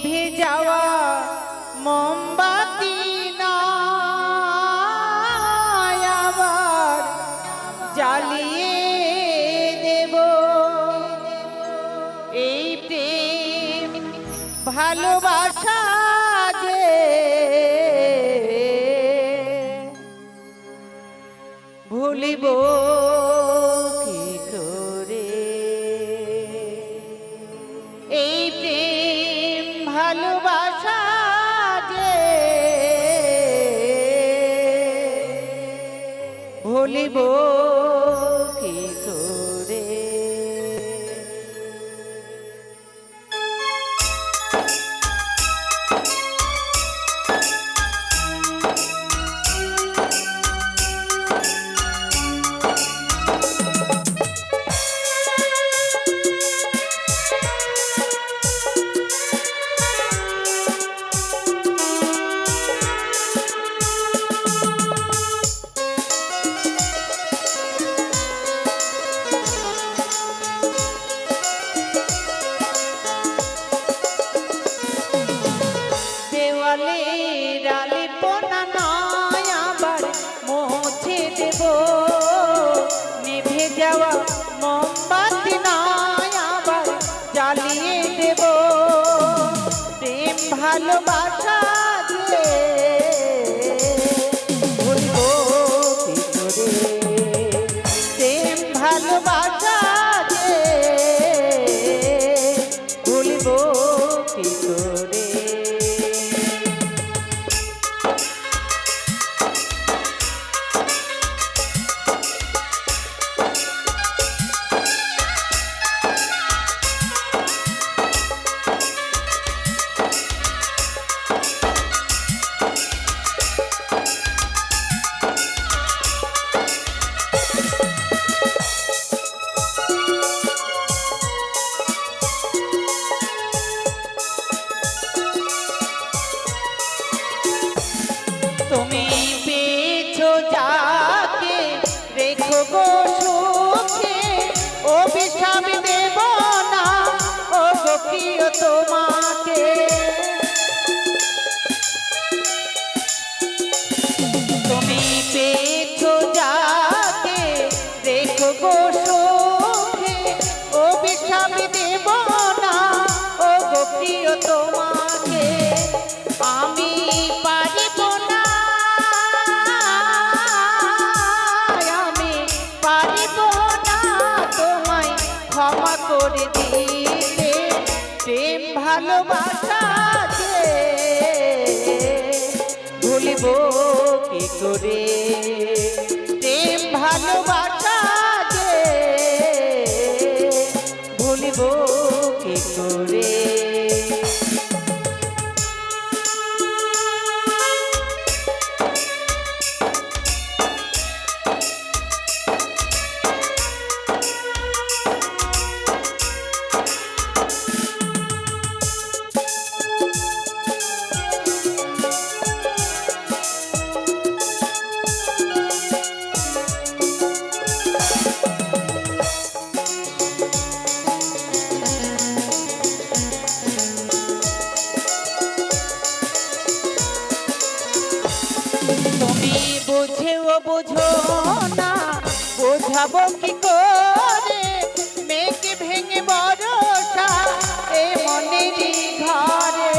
নিভে যাওয়া মোমবাতি আবার জ্বালিয়ে দেব। এই প্রেম ভালোবাসা ভালোবাসা যে। ভুলিব। দেব প্রেম ভালোবাসা যে তোমাকে। তুমি পেয়েছ যাকে রেখো গো সুখে অভিশাপ দেব না, ও গো প্রিয় তোমাকে। আমি পারিব না। আমি পারিব না, তোমায় ক্ষমা করে দিতে প্রেম ভালোবাসা যে ভুলিব কি করে? প্রেম ভালোবাসা তুমি বুঝেও বুঝো না বোঝাবো কি করে? মেয়েকে ভেঙে বড়টা এ মনেরই ঘরে।